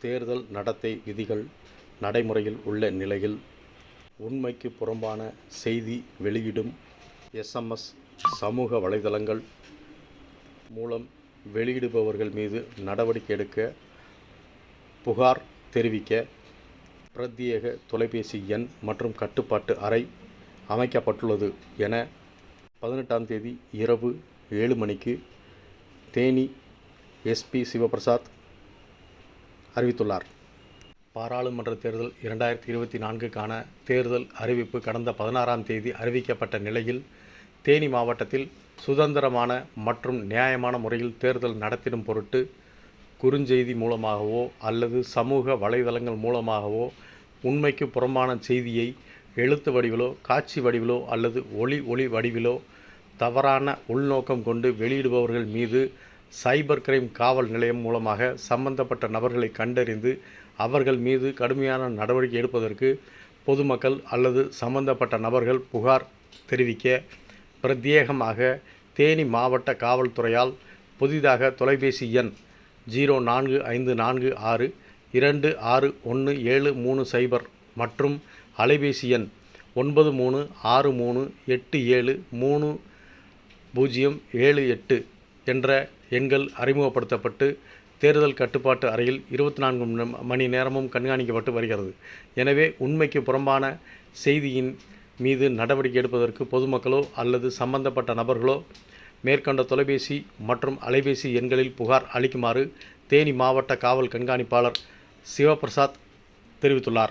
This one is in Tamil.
தேர்தல் நடத்தை விதிகள் நடைமுறையில் உள்ள நிலையில் உண்மைக்கு புறம்பான செய்தி வெளியிடும் எஸ்எம்எஸ் சமூக வலைதளங்கள் மூலம் வெளியிடுபவர்கள் மீது நடவடிக்கை எடுக்க புகார் தெரிவிக்க பிரத்யேக தொலைபேசி எண் மற்றும் கட்டுப்பாட்டு அறை அமைக்கப்பட்டுள்ளது என பதினெட்டாம் தேதி இரவு ஏழு மணிக்கு தேனி எஸ்பி சிவபிரசாத் அறிவித்துள்ளார். பாராளுமன்ற தேர்தல் இரண்டாயிரத்தி இருபத்தி நான்குக்கான தேர்தல் அறிவிப்பு கடந்த பதினாறாம் தேதி அறிவிக்கப்பட்ட நிலையில் தேனி மாவட்டத்தில் சுதந்திரமான மற்றும் நியாயமான முறையில் தேர்தல் நடத்திடும் பொருட்டு குறுஞ்செய்தி மூலமாகவோ அல்லது சமூக வலைதளங்கள் மூலமாகவோ உண்மைக்கு புறம்பான செய்தியை எழுத்து வடிவிலோ காட்சி வடிவிலோ அல்லது ஒளி ஒளி வடிவிலோ தவறான உள்நோக்கம் கொண்டு வெளியிடுபவர்கள் மீது சைபர் கிரைம் காவல் நிலையம் மூலமாக சம்பந்தப்பட்ட நபர்களை கண்டறிந்து அவர்கள் மீது கடுமையான நடவடிக்கை எடுப்பதற்கு பொதுமக்கள் அல்லது சம்பந்தப்பட்ட நபர்கள் புகார் தெரிவிக்க பிரத்யேகமாக தேனி மாவட்ட காவல்துறையால் புதிதாக தொலைபேசி எண் ஜீரோ நான்கு ஐந்து நான்கு ஆறு இரண்டு ஆறு ஒன்று ஏழு மூணு சைபர் மற்றும் அலைபேசி எண் ஒன்பது மூணு ஆறு மூணு எட்டு ஏழு மூணு பூஜ்ஜியம் ஏழு எட்டு. என்ற எண்கள் அறிமுகப்படுத்தப்பட்டு தேர்தல் கட்டுப்பாட்டு அறையில் இருபத்தி நான்கு மணி- நேரமும் கண்காணிக்கப்பட்டு வருகிறது. எனவே உண்மைக்கு புறம்பான செய்தியின் மீது நடவடிக்கை எடுப்பதற்கு பொதுமக்களோ அல்லது சம்பந்தப்பட்ட நபர்களோ மேற்கண்ட தொலைபேசி மற்றும் அலைபேசி எண்களில் புகார் அளிக்குமாறு தேனி மாவட்ட காவல் கண்காணிப்பாளர் சிவபிரசாத் தெரிவித்துள்ளார்.